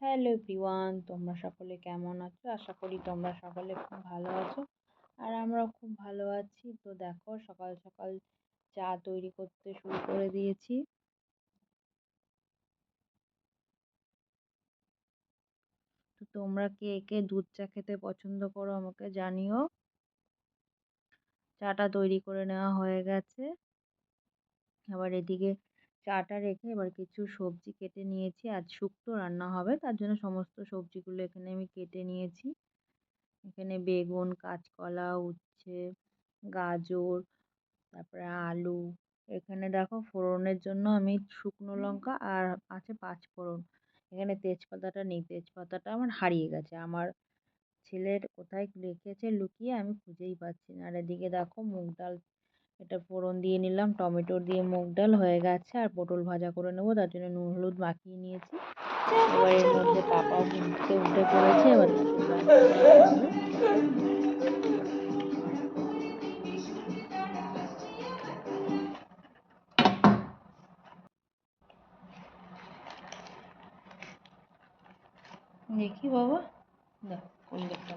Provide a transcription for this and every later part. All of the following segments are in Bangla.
হ্যালো এভরিওয়ান তোমরা সকলে কেমন আছো? আশা করি তোমরা সকলে খুব ভালো আছো আর আমরাও খুব ভালো আছি। তো দেখো, সকাল সকাল চা তৈরি করতে শুরু করে দিয়েছি। তো তোমরা কে কে দুধ চা খেতে পছন্দ করো আমাকে জানিও। চাটা তৈরি করে নেওয়া হয়ে গেছে। আবার এদিকে চাটা রেখে এবার কিছু সবজি কেটে নিয়েছি। আজ শুক্তো রান্না হবে তার জন্য সমস্ত সবজিগুলো এখানে আমি কেটে নিয়েছি। এখানে বেগুন কাঁচকলা উচ্ছে গাজর তারপরে আলু। এখানে দেখো ফোড়নের জন্য আমি শুকনো লঙ্কা আর আছে পাঁচ ফোড়ন। এখানে তেজপাতাটা নেই তেজপাতাটা আমার হারিয়ে গেছে। আমার ছেলের কোথায় রেখেছে লুকিয়ে আমি খুঁজেই পাচ্ছি না। আর এদিকে দেখো মুগ ডাল এটা ফোড়ন দিয়ে নিলাম, টমেটো দিয়ে মুগ ডাল হয়ে গেছে, আর পটল ভাজা করে নেব, তার জন্য নুন, হলুদ মাখিয়ে নিয়েছি। এবার এর মধ্যে পাপাও ঘুমতে উঠে পড়েছে, এবার দেখি বাবা। দেখ, কোন দিকটা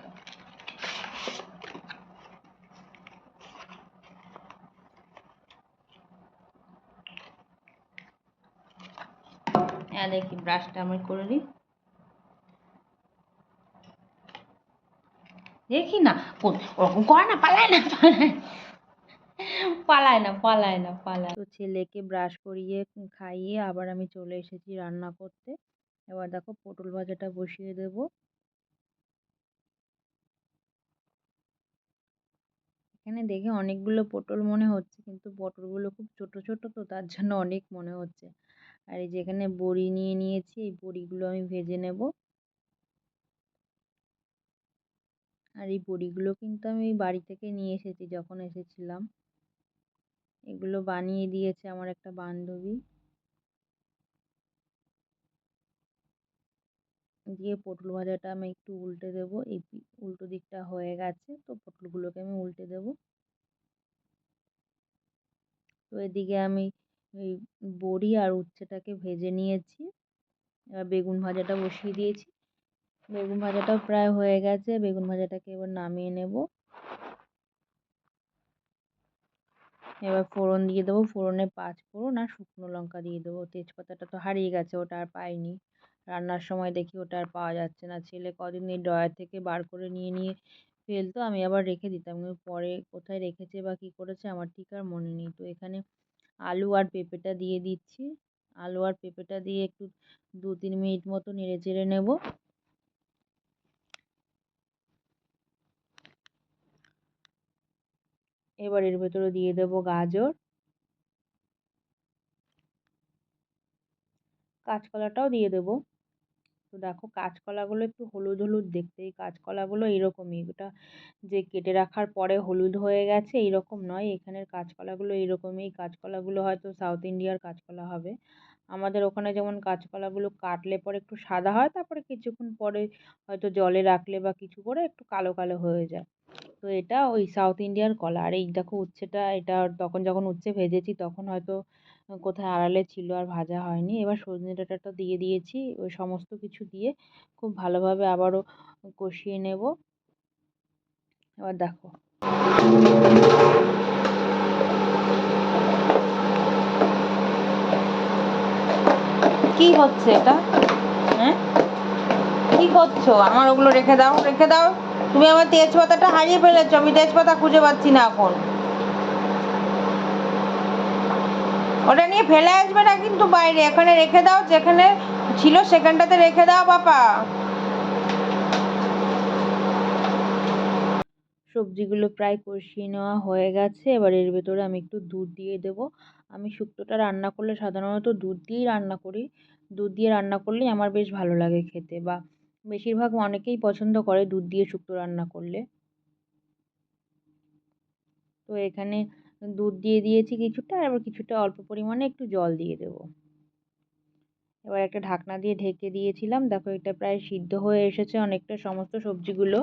হ্যাঁ দেখি ব্রাশটা আমি করে দিই দেখি না ওরকম করে না, পালায় না পালায় না। পালায় না, পালায় তো ছেলেকে ব্রাশ করিয়ে খাইয়ে আবার আমি চলে এসেছি রান্না করতে। এবার দেখো, পটল ভাজাটা বসিয়ে দেব। এখানে দেখে অনেকগুলো পটল মনে হচ্ছে, কিন্তু পটলগুলো খুব ছোট ছোট, তো তার জন্য অনেক মনে হচ্ছে। আর এই যে এখানে বড়ি নিয়ে নিয়েছি, এই বড়িগুলো আমি ভেজে নেব। আর এই বড়িগুলো কিন্তু আমি বাড়ি থেকে নিয়ে এসেছি যখন এসেছিলাম। এগুলো বানিয়ে দিয়েছে আমার একটা বান্ধবী। দিয়ে পটল ভাজাটা আমি একটু উল্টে দেবো। এই উল্টো দিকটা হয়ে গেছে, তো পটলগুলোকে আমি উল্টে দেবো। তো এদিকে আমি এই বড়ি আর উচ্ছেটাকে ভেজে নিয়েছি। এবার বেগুন ভাজাটা বসিয়ে দিয়েছি। বেগুন ভাজাটাও প্রায় হয়ে গেছে। বেগুন ভাজাটাকে এবার নামিয়ে নেব। এবার ফোড়ন দিয়ে দেবো। ফোড়নে পাঁচ ফোড়ন আর শুকনো লঙ্কা দিয়ে দেবো। তেজপাতাটা তো হারিয়ে গেছে, ওটা আর পাইনি। রান্নার সময় দেখি ওটা আর পাওয়া যাচ্ছে না। ছেলে কদিন এই ড্রয়ার থেকে বার করে নিয়ে নিয়ে ফেলতো, আমি আবার রেখে দিতাম। পরে কোথায় রেখেছে বা কী করেছে আমার ঠিক আর মনে নেই। তো এখানে আলু আর পেঁপেটা দিয়ে দিচ্ছি। আলু আর পেঁপেটা দিয়ে একটু দু, তিন মিনিট মতো নেড়ে চেড়ে নেব। এবার এর ভেতরে দিয়ে দেব গাজর। কাঁচকলাটাও দিয়ে দেবো। তো দেখো কাঁচকলাগুলো একটু হলুদ হলুদ দেখতে এই কাঁচকলাগুলো এইরকমই ওটা যে কেটে রাখার পরে হলুদ হয়ে গেছে এইরকম নয়। এখানের কাঁচকলাগুলো এইরকমই কাঁচকলাগুলো হয়তো সাউথ ইন্ডিয়ার কাঁচকলা হবে। আমাদের ওখানে যেমন কাঁচকলাগুলো কাটলে পরে একটু সাদা হয়, তারপরে কিছুক্ষণ পরে হয়তো জলে রাখলে বা কিছু করে একটু কালো কালো হয়ে যায়। তো এটা ওই সাউথ ইন্ডিয়ার কলা। আর এই দেখো উচ্ছেটা, এটা তখন যখন উচ্ছে ভেজেছি তখন হয়তো কোথায় আড়ালে ছিল আর ভাজা হয়নি। এবার সজনে ডাঁটাটা দিয়ে দিয়েছি। ওই সমস্ত কিছু দিয়ে খুব ভালোভাবে আবারও কষিয়ে নেব। এবার দেখো। কি হচ্ছে এটা? হ্যাঁ? কি করছ? আমার ওগুলো রেখে দাও রেখে দাও। তুমি আমার তেজপাতাটা হারিয়ে ফেলেছো। আমি তেজপাতা খুঁজে পাচ্ছি না এখন। ওটা নিয়ে ফেলে আসবে না কিন্তু বাইরে, এখানে রেখে দাও, যেখানে ছিল সেখানটাতে রেখে দাও বাপা সবজিগুলো প্রায় কষিয়ে নেওয়া হয়ে গেছে, এবার এর ভেতরে আমি একটু দুধ দিয়ে দেব। আমি শুক্তোটা রান্না করলে সাধারণত দুধ দিয়েই রান্না করি। দুধ দিয়ে রান্না করলেই আমার বেশ ভালো লাগে খেতে বা বেশিরভাগ অনেকেই পছন্দ করে দুধ দিয়ে শুক্তো রান্না করলে। তো এখানে দুধ দিয়ে দিয়েছি কিছুটা, এবার কিছুটা অল্প পরিমাণে একটু জল দিয়ে দেবো। এবার একটা ঢাকনা দিয়ে ঢেকে দিয়েছিলাম। দেখো এটা প্রায় সিদ্ধ হয়ে এসেছে অনেকটা, সমস্ত সবজিগুলো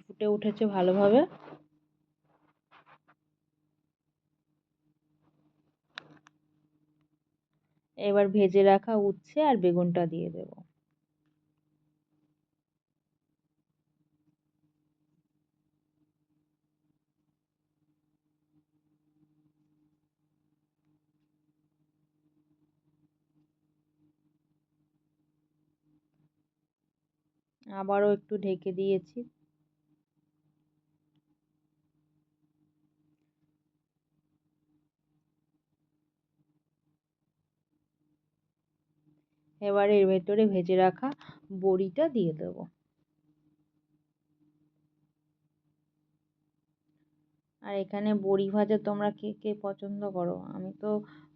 ফুটে উঠেছে ভালোভাবে। এবার ভেজে রাখা উচ্ছে আর বেগুনটা দিয়ে দেবো। আবারও একটু ঢেকে দিয়েছি। এবার এর ভেতরে ভেজে রাখা বড়িটা দিয়ে দেবো। আর এখানে বড়ি ভাজা তোমরা কে কে পছন্দ করো? আমি তো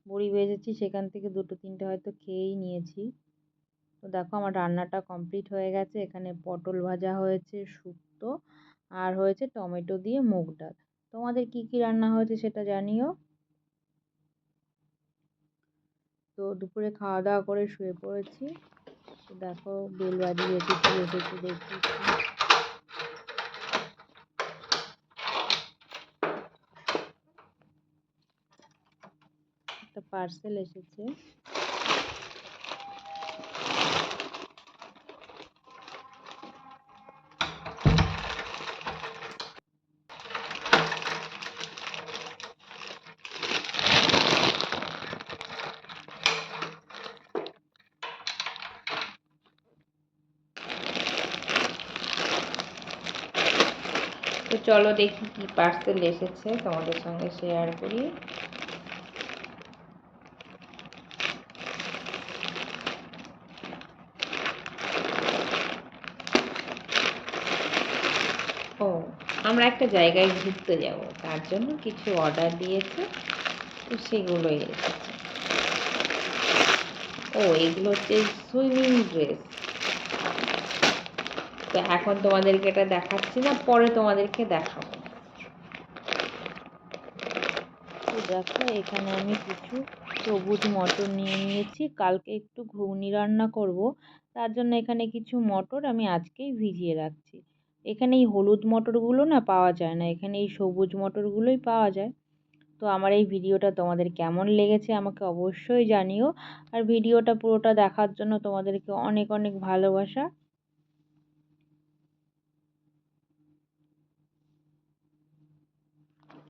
বড়ি ভেজেছি, সেখান থেকে দুটো তিনটে হয়তো খেয়েই নিয়েছি। তো দেখো আমার রান্নাটা কমপ্লিট হয়ে গেছে। এখানে পটল ভাজা হয়েছে, শুক্তো আর হয়েছে টমেটো দিয়ে মুগ ডাল। তোমাদের কি কি রান্না হয়েছে সেটা জানিও। তো দুপুরে খাওয়া দাওয়া করে শুয়ে পড়েছি। তো দেখো বেল বাজিয়ে এসেছি এসেছি দেখছি। একটা পার্সেল এসেছে তো চলো দেখি কি পার্সেল এসেছে তোমাদের সঙ্গে শেয়ার করি। ও, আমরা একটা জায়গায় ঘুরতে যাব, তার জন্য কিছু অর্ডার দিয়েছে, তো সেগুলোই এসেছে। ও, এগুলো হচ্ছে সুইমিং ড্রেস তো এখন তোমাদেরকে এটা দেখাচ্ছি না, পরে তোমাদেরকে দেখাবো। দেখো, এখানে আমি কিছু সবুজ মটর নিয়ে নিয়েছি। কালকে একটু ঘুগনি রান্না করব, তার জন্য এখানে কিছু মটর আমি আজকেই ভিজিয়ে রাখছি। এখানে এই হলুদ মটরগুলো না পাওয়া যায় না, এখানে এই সবুজ মটরগুলোই পাওয়া যায়। তো আমার এই ভিডিওটা তোমাদের কেমন লেগেছে আমাকে অবশ্যই জানিও। আর ভিডিওটা পুরোটা দেখার জন্য তোমাদেরকে অনেক অনেক ভালোবাসা।